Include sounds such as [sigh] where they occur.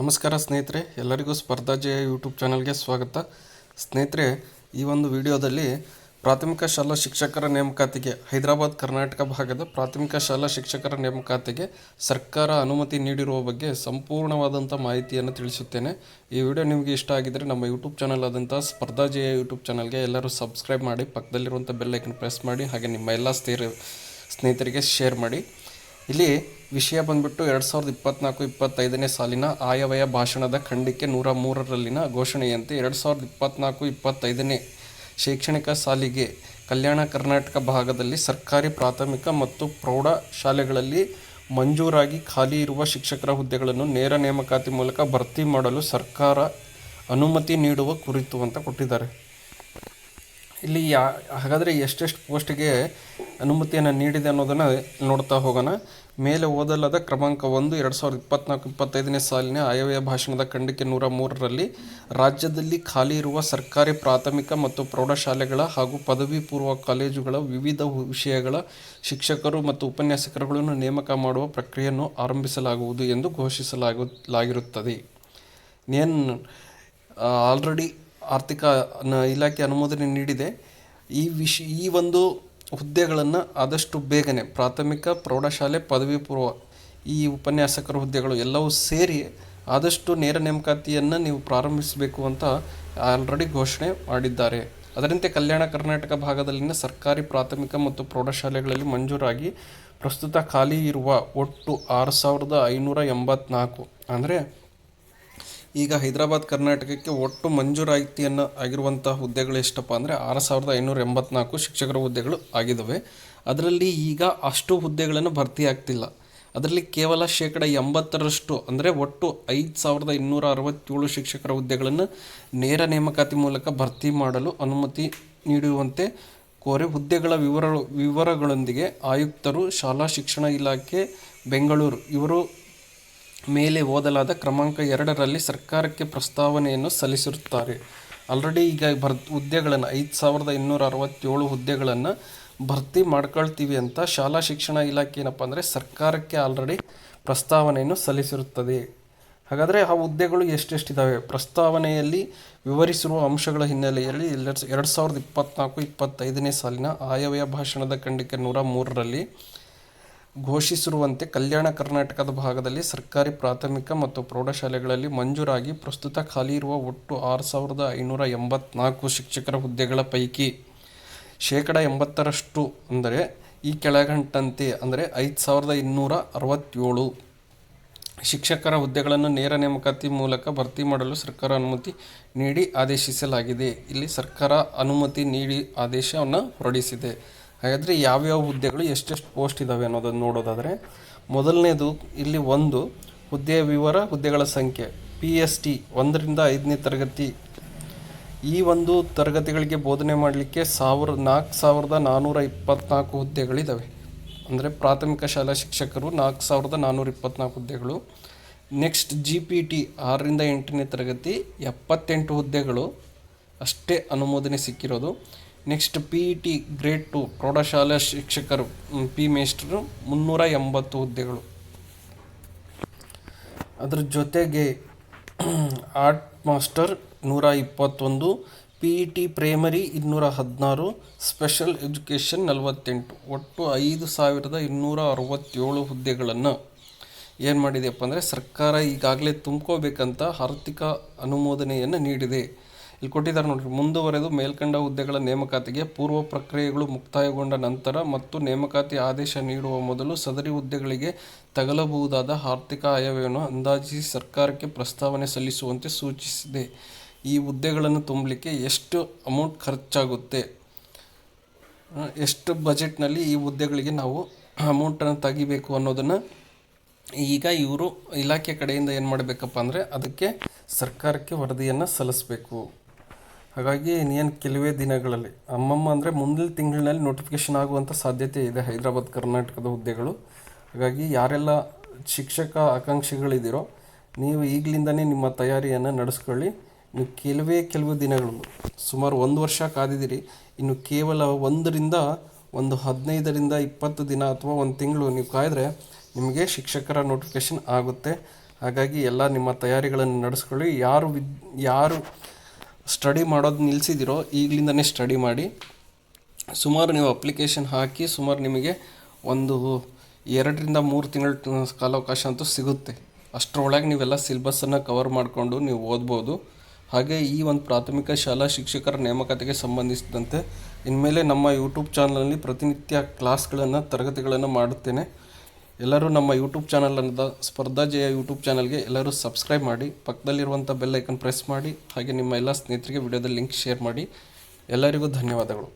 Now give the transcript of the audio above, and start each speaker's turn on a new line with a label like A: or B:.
A: ನಮಸ್ಕಾರ ಸ್ನೇಹಿತರೆ, ಎಲ್ಲರಿಗೂ ಸ್ಪರ್ಧಾಜಯ ಯೂಟ್ಯೂಬ್ ಚಾನಲ್ಗೆ ಸ್ವಾಗತ. ಸ್ನೇಹಿತರೆ, ಈ ಒಂದು ವಿಡಿಯೋದಲ್ಲಿ ಪ್ರಾಥಮಿಕ ಶಾಲಾ ಶಿಕ್ಷಕರ ನೇಮಕಾತಿಗೆ, ಹೈದರಾಬಾದ್, ಕರ್ನಾಟಕ ಭಾಗದ ಪ್ರಾಥಮಿಕ ಶಾಲಾ ಶಿಕ್ಷಕರ ನೇಮಕಾತಿಗೆ ಸರ್ಕಾರ ಅನುಮತಿ ನೀಡಿರುವ ಬಗ್ಗೆ ಸಂಪೂರ್ಣವಾದಂಥ ಮಾಹಿತಿಯನ್ನು ತಿಳಿಸುತ್ತೇನೆ. ಈ ವಿಡಿಯೋ ನಿಮಗೆ ಇಷ್ಟ ಆಗಿದ್ದರೆ ನಮ್ಮ ಯೂಟ್ಯೂಬ್ ಚಾನಲ್ ಆದಂಥ ಸ್ಪರ್ಧಾಜಯ ಯೂಟ್ಯೂಬ್ ಚಾನಲ್ಗೆ ಎಲ್ಲರೂ ಸಬ್ಸ್ಕ್ರೈಬ್ ಮಾಡಿ, ಪಕ್ಕದಲ್ಲಿರುವಂಥ ಬೆಲ್ಲೈಕನ್ ಪ್ರೆಸ್ ಮಾಡಿ, ಹಾಗೆ ನಿಮ್ಮ ಎಲ್ಲ ಸ್ಥಿರ ಸ್ನೇಹಿತರಿಗೆ ಶೇರ್ ಮಾಡಿ. ಇಲ್ಲಿ ವಿಷಯ ಬಂದ್ಬಿಟ್ಟು ಎರಡು ಸಾವಿರದ ಇಪ್ಪತ್ನಾಲ್ಕು, ಇಪ್ಪತ್ತೈದನೇ ಸಾಲಿನ ಆಯವ್ಯಯ ಭಾಷಣದ ಖಂಡಿಕೆ ನೂರ ಮೂರರಲ್ಲಿನ ಘೋಷಣೆಯಂತೆ ಎರಡು ಸಾವಿರದ ಇಪ್ಪತ್ನಾಲ್ಕು, ಇಪ್ಪತ್ತೈದನೇ ಶೈಕ್ಷಣಿಕ ಸಾಲಿಗೆ ಕಲ್ಯಾಣ ಕರ್ನಾಟಕ ಭಾಗದಲ್ಲಿ ಸರ್ಕಾರಿ ಪ್ರಾಥಮಿಕ ಮತ್ತು ಪ್ರೌಢ ಶಾಲೆಗಳಲ್ಲಿ ಮಂಜೂರಾಗಿ ಖಾಲಿ ಇರುವ ಶಿಕ್ಷಕರ ಹುದ್ದೆಗಳನ್ನು ನೇರ ನೇಮಕಾತಿ ಮೂಲಕ ಭರ್ತಿ ಮಾಡಲು ಸರ್ಕಾರ ಅನುಮತಿ ನೀಡುವ ಕುರಿತು ಅಂತ ಕೊಟ್ಟಿದ್ದಾರೆ. ಇಲ್ಲಿ ಯಾ ಹಾಗಾದರೆ ಎಷ್ಟೆಷ್ಟು ಪೋಸ್ಟಿಗೆ ಅನುಮತಿಯನ್ನು ನೀಡಿದೆ ಅನ್ನೋದನ್ನು ನೋಡ್ತಾ ಹೋಗೋಣ. ಮೇಲೆ ಓದಲಾದ ಕ್ರಮಾಂಕ ಒಂದು ಎರಡು ಸಾವಿರದ ಇಪ್ಪತ್ನಾಲ್ಕು, ಇಪ್ಪತ್ತೈದನೇ ಸಾಲಿನ ಆಯವ್ಯಯ ಭಾಷಣದ ಖಂಡಿಕೆ ನೂರ ಮೂರರಲ್ಲಿ ರಾಜ್ಯದಲ್ಲಿ ಖಾಲಿ ಇರುವ ಸರ್ಕಾರಿ ಪ್ರಾಥಮಿಕ ಮತ್ತು ಪ್ರೌಢಶಾಲೆಗಳ ಹಾಗೂ ಪದವಿ ಪೂರ್ವ ಕಾಲೇಜುಗಳ ವಿವಿಧ ವಿಷಯಗಳ ಶಿಕ್ಷಕರು ಮತ್ತು ಉಪನ್ಯಾಸಕರುಗಳನ್ನು ನೇಮಕ ಮಾಡುವ ಪ್ರಕ್ರಿಯೆಯನ್ನು ಆರಂಭಿಸಲಾಗುವುದು ಎಂದು ಘೋಷಿಸಲಾಗು ಲಾಗಿರುತ್ತದೆ ಆಲ್ರೆಡಿ ಆರ್ಥಿಕ ಇಲಾಖೆ ಅನುಮೋದನೆ ನೀಡಿದೆ. ಈ ವಿಷ, ಈ ಒಂದು ಹುದ್ದೆಗಳನ್ನು ಆದಷ್ಟು ಬೇಗನೆ ಪ್ರಾಥಮಿಕ, ಪ್ರೌಢಶಾಲೆ, ಪದವಿ ಪೂರ್ವ ಈ ಉಪನ್ಯಾಸಕರ ಹುದ್ದೆಗಳು ಎಲ್ಲವೂ ಸೇರಿ ಆದಷ್ಟು ನೇರ ನೇಮಕಾತಿಯನ್ನು ನೀವು ಪ್ರಾರಂಭಿಸಬೇಕು ಅಂತ ಆಲ್ರೆಡಿ ಘೋಷಣೆ ಮಾಡಿದ್ದಾರೆ. ಅದರಂತೆ ಕಲ್ಯಾಣ ಕರ್ನಾಟಕ ಭಾಗದಲ್ಲಿನ ಸರ್ಕಾರಿ, ಪ್ರಾಥಮಿಕ ಮತ್ತು ಪ್ರೌಢಶಾಲೆಗಳಲ್ಲಿ ಮಂಜೂರಾಗಿ ಪ್ರಸ್ತುತ ಖಾಲಿ ಇರುವ ಒಟ್ಟು ಆರು ಸಾವಿರದ ಐನೂರ ಎಂಬತ್ನಾಲ್ಕು. ಅಂದರೆ ಈಗ ಹೈದರಾಬಾದ್ ಕರ್ನಾಟಕಕ್ಕೆ ಒಟ್ಟು ಮಂಜೂರಾಯಿತಿಯನ್ನು ಆಗಿರುವಂಥ ಹುದ್ದೆಗಳು ಎಷ್ಟಪ್ಪ ಅಂದರೆ ಆರು ಸಾವಿರದ ಐನೂರ ಎಂಬತ್ನಾಲ್ಕು ಶಿಕ್ಷಕರ ಹುದ್ದೆಗಳು ಆಗಿದ್ದಾವೆ ಅದರಲ್ಲಿ ಈಗ ಅಷ್ಟು ಹುದ್ದೆಗಳನ್ನು ಭರ್ತಿ ಆಗ್ತಿಲ್ಲ. ಅದರಲ್ಲಿ ಕೇವಲ ಶೇಕಡ ಎಂಬತ್ತರಷ್ಟು ಅಂದರೆ ಒಟ್ಟು ಐದು ಸಾವಿರದ ಇನ್ನೂರ ಅರವತ್ತೇಳು ಶಿಕ್ಷಕರ ಹುದ್ದೆಗಳನ್ನು ನೇರ ನೇಮಕಾತಿ ಮೂಲಕ ಭರ್ತಿ ಮಾಡಲು ಅನುಮತಿ ನೀಡುವಂತೆ ಕೋರಿ ಹುದ್ದೆಗಳ ವಿವರ ವಿವರಗಳೊಂದಿಗೆ ಆಯುಕ್ತರು, ಶಾಲಾ ಶಿಕ್ಷಣ ಇಲಾಖೆ, ಬೆಂಗಳೂರು ಇವರು ಮೇಲೆ ಓದಲಾದ ಕ್ರಮಾಂಕ ಎರಡರಲ್ಲಿ ಸರ್ಕಾರಕ್ಕೆ ಪ್ರಸ್ತಾವನೆಯನ್ನು ಸಲ್ಲಿಸಿರುತ್ತಾರೆ. ಆಲ್ರೆಡಿ ಈಗ ಭರ್, ಹುದ್ದೆಗಳನ್ನು, ಐದು ಸಾವಿರದ ಇನ್ನೂರ ಅರವತ್ತೇಳು ಹುದ್ದೆಗಳನ್ನು ಭರ್ತಿ ಮಾಡ್ಕೊಳ್ತೀವಿ ಅಂತ ಶಾಲಾ ಶಿಕ್ಷಣ ಇಲಾಖೆ ಏನಪ್ಪ ಅಂದರೆ ಸರ್ಕಾರಕ್ಕೆ ಆಲ್ರೆಡಿ ಪ್ರಸ್ತಾವನೆಯನ್ನು ಸಲ್ಲಿಸಿರುತ್ತದೆ. ಹಾಗಾದರೆ ಆ ಹುದ್ದೆಗಳು ಎಷ್ಟೆಷ್ಟಿದ್ದಾವೆ ಪ್ರಸ್ತಾವನೆಯಲ್ಲಿ ವಿವರಿಸಿರುವ ಅಂಶಗಳ ಹಿನ್ನೆಲೆಯಲ್ಲಿ ಎರಡು ಸಾವಿರದ ಇಪ್ಪತ್ನಾಲ್ಕು, ಇಪ್ಪತ್ತೈದನೇ ಸಾಲಿನ ಆಯವ್ಯಯ ಭಾಷಣದ ಖಂಡಿಕೆ ನೂರ ಮೂರರಲ್ಲಿ ಘೋಷಿಸಿರುವಂತೆ ಕಲ್ಯಾಣ ಕರ್ನಾಟಕದ ಭಾಗದಲ್ಲಿ ಸರ್ಕಾರಿ ಪ್ರಾಥಮಿಕ ಮತ್ತು ಪ್ರೌಢಶಾಲೆಗಳಲ್ಲಿ ಮಂಜೂರಾಗಿ ಪ್ರಸ್ತುತ ಖಾಲಿ ಇರುವ ಒಟ್ಟು ಆರು ಸಾವಿರದ ಐನೂರ ಎಂಬತ್ನಾಲ್ಕು ಶಿಕ್ಷಕರ ಹುದ್ದೆಗಳ ಪೈಕಿ ಶೇಕಡ ಎಂಬತ್ತರಷ್ಟು ಅಂದರೆ ಈ ಕೆಳಗಂಟಂತೆ ಅಂದರೆ ಐದು ಸಾವಿರದ ಇನ್ನೂರ ಅರವತ್ತೇಳು ಶಿಕ್ಷಕರ ಹುದ್ದೆಗಳನ್ನು ನೇರ ನೇಮಕಾತಿ ಮೂಲಕ ಭರ್ತಿ ಮಾಡಲು ಸರ್ಕಾರ ಅನುಮತಿ ನೀಡಿ ಆದೇಶಿಸಲಾಗಿದೆ. ಇಲ್ಲಿ ಸರ್ಕಾರ ಅನುಮತಿ ನೀಡಿ ಆದೇಶವನ್ನು ಹೊರಡಿಸಿದೆ. ಹಾಗಾದರೆ ಯಾವ್ಯಾವ ಹುದ್ದೆಗಳು ಎಷ್ಟೆಷ್ಟು ಪೋಸ್ಟ್ ಇದ್ದಾವೆ ಅನ್ನೋದನ್ನು ನೋಡೋದಾದರೆ, ಮೊದಲನೇದು ಇಲ್ಲಿ ಒಂದು ಹುದ್ದೆಯ ವಿವರ, ಹುದ್ದೆಗಳ ಸಂಖ್ಯೆ ಪಿ ಎಸ್ ಟಿ ಒಂದರಿಂದ ಐದನೇ ತರಗತಿ. ಈ ಒಂದು ತರಗತಿಗಳಿಗೆ ಬೋಧನೆ ಮಾಡಲಿಕ್ಕೆ ಸಾವಿರ, ನಾಲ್ಕು ಸಾವಿರದ ನಾನ್ನೂರ ಇಪ್ಪತ್ನಾಲ್ಕು ಹುದ್ದೆಗಳಿದ್ದಾವೆ ಅಂದರೆ ಪ್ರಾಥಮಿಕ ಶಾಲಾ ಶಿಕ್ಷಕರು ನಾಲ್ಕು ಸಾವಿರದ ನಾನ್ನೂರ ಇಪ್ಪತ್ನಾಲ್ಕು ಹುದ್ದೆಗಳು. ನೆಕ್ಸ್ಟ್ ಜಿ ಪಿ ಟಿ ಆರರಿಂದ ಎಂಟನೇ ತರಗತಿ, ಎಪ್ಪತ್ತೆಂಟು ಹುದ್ದೆಗಳು. ಅಷ್ಟೇ ಅನುಮೋದನೆ ಸಿಕ್ಕಿರೋದು. Next P E T grade two ಪ್ರೌಢಶಾಲಾ ಶಿಕ್ಷಕರು ಪಿ ಮೇಸ್ಟ್ರು ಮುನ್ನೂರ ಎಂಬತ್ತು ಹುದ್ದೆಗಳು. ಅದ್ರ ಜೊತೆಗೆ [clears throat] ಆರ್ಟ್ ಮಾಸ್ಟರ್ ನೂರ ಇಪ್ಪತ್ತೊಂದು ಪಿ ಇ ಟಿ ಪ್ರೈಮರಿ ಇನ್ನೂರ ಹದಿನಾರು ಸ್ಪೆಷಲ್ ಎಜುಕೇಷನ್ ನಲವತ್ತೆಂಟು. ಒಟ್ಟು ಐದು ಸಾವಿರದ ಇನ್ನೂರ ಅರವತ್ತೇಳು ಹುದ್ದೆಗಳನ್ನು ಏನು ಮಾಡಿದೆಯಪ್ಪ ಅಂದರೆ ಸರ್ಕಾರ ಈಗಾಗಲೇ ತುಂಬ್ಕೋಬೇಕಂತ ಆರ್ಥಿಕ ಅನುಮೋದನೆಯನ್ನು ನೀಡಿದೆ. ಇಲ್ಲಿ ಕೊಟ್ಟಿದ್ದಾರೆ ನೋಡ್ರಿ, ಮುಂದುವರೆದು ಮೇಲ್ಕಂಡ ಹುದ್ದೆಗಳ ನೇಮಕಾತಿಗೆ ಪೂರ್ವ ಪ್ರಕ್ರಿಯೆಗಳು ಮುಕ್ತಾಯಗೊಂಡ ನಂತರ ಮತ್ತು ನೇಮಕಾತಿ ಆದೇಶ ನೀಡುವ ಮೊದಲು ಸದರಿ ಹುದ್ದೆಗಳಿಗೆ ತಗಲಬಹುದಾದ ಆರ್ಥಿಕ ಆಯವ್ಯವನ್ನು ಅಂದಾಜಿಸಿ ಸರ್ಕಾರಕ್ಕೆ ಪ್ರಸ್ತಾವನೆ ಸಲ್ಲಿಸುವಂತೆ ಸೂಚಿಸಿದೆ. ಈ ಹುದ್ದೆಗಳನ್ನು ತುಂಬಲಿಕ್ಕೆ ಎಷ್ಟು ಅಮೌಂಟ್ ಖರ್ಚಾಗುತ್ತೆ? ಎಷ್ಟು ಬಜೆಟ್ನಲ್ಲಿ ಈ ಹುದ್ದೆಗಳಿಗೆ ನಾವು ಅಮೌಂಟನ್ನು ತೆಗಿಬೇಕು ಅನ್ನೋದನ್ನು ಈಗ ಇವರು ಇಲಾಖೆ ಕಡೆಯಿಂದ ಏನು ಮಾಡಬೇಕಪ್ಪ ಅಂದರೆ ಅದಕ್ಕೆ ಸರ್ಕಾರಕ್ಕೆ ವರದಿಯನ್ನು ಸಲ್ಲಿಸಬೇಕು. ಹಾಗಾಗಿ ಇನ್ನೇನು ಕೆಲವೇ ದಿನಗಳಲ್ಲಿ, ಅಮ್ಮಮ್ಮ ಅಂದರೆ ಮುಂದಿನ ತಿಂಗಳಿನಲ್ಲಿ ನೋಟಿಫಿಕೇಶನ್ ಆಗುವಂಥ ಸಾಧ್ಯತೆ ಇದೆ ಹೈದರಾಬಾದ್, ಕರ್ನಾಟಕದ ಹುದ್ದೆಗಳು. ಹಾಗಾಗಿ ಯಾರೆಲ್ಲ ಶಿಕ್ಷಕ ಆಕಾಂಕ್ಷಿಗಳಿದ್ದೀರೋ ನೀವು ಈಗಲಿಂದನೇ ನಿಮ್ಮ ತಯಾರಿಯನ್ನು ನಡೆಸ್ಕೊಳ್ಳಿ. ನೀವು ಕೆಲವೇ ಕೆಲವು ದಿನಗಳು, ಸುಮಾರು ಒಂದು ವರ್ಷ ಕಾದಿದ್ದೀರಿ ಇನ್ನು ಕೇವಲ ಒಂದರಿಂದ ಒಂದು ಹದಿನೈದರಿಂದ ಇಪ್ಪತ್ತು ದಿನ ಅಥವಾ ಒಂದು ತಿಂಗಳು ನೀವು ಕಾಯ್ದರೆ ನಿಮಗೆ ಶಿಕ್ಷಕರ ನೋಟಿಫಿಕೇಶನ್ ಆಗುತ್ತೆ. ಹಾಗಾಗಿ ಎಲ್ಲ ನಿಮ್ಮ ತಯಾರಿಗಳನ್ನು ನಡೆಸ್ಕೊಳ್ಳಿ. ಯಾರು ವಿದ್, ಯಾರು ಸ್ಟಡಿ ಮಾಡೋದು ನಿಲ್ಲಿಸಿದಿರೋ ಈಗಲಿಂದನೇ ಸ್ಟಡಿ ಮಾಡಿ, ಸುಮಾರು ನೀವು ಅಪ್ಲಿಕೇಶನ್ ಹಾಕಿ, ಸುಮಾರು ನಿಮಗೆ ಒಂದು ಎರಡರಿಂದ ಮೂರು ತಿಂಗಳ ಕಾಲಾವಕಾಶ ಅಂತೂ ಸಿಗುತ್ತೆ. ಅಷ್ಟರೊಳಗೆ ನೀವೆಲ್ಲ ಸಿಲೆಬಸ್ಸನ್ನು ಕವರ್ ಮಾಡಿಕೊಂಡು ನೀವು ಓದ್ಬೋದು. ಹಾಗೆ ಈ ಒಂದು ಪ್ರಾಥಮಿಕ ಶಾಲಾ ಶಿಕ್ಷಕರ ನೇಮಕಾತಿಗೆ ಸಂಬಂಧಿಸಿದಂತೆ, ಇನ್ಮೇಲೆ ನಮ್ಮ ಯೂಟ್ಯೂಬ್ ಚಾನಲಲ್ಲಿ ಪ್ರತಿನಿತ್ಯ ಕ್ಲಾಸ್ಗಳನ್ನು ತರಗತಿಗಳನ್ನು ಮಾಡುತ್ತೇನೆ. ಎಲ್ಲರೂ ನಮ್ಮ ಯೂಟ್ಯೂಬ್ ಚಾನಲನ್ನು ಸ್ಪರ್ಧಾ ಜಯ ಯೂಟ್ಯೂಬ್ ಚಾನಲ್ಗೆ ಎಲ್ಲರೂ ಸಬ್ಸ್ಕ್ರೈಬ್ ಮಾಡಿ ಪಕ್ಕದಲ್ಲಿರುವಂಥ ಬೆಲ್ ಐಕನ್ ಪ್ರೆಸ್ ಮಾಡಿ, ಹಾಗೆ ನಿಮ್ಮ ಎಲ್ಲ ಸ್ನೇಹಿತರಿಗೆ ವಿಡಿಯೋದ ಲಿಂಕ್ ಶೇರ್ ಮಾಡಿ. ಎಲ್ಲರಿಗೂ ಧನ್ಯವಾದಗಳು.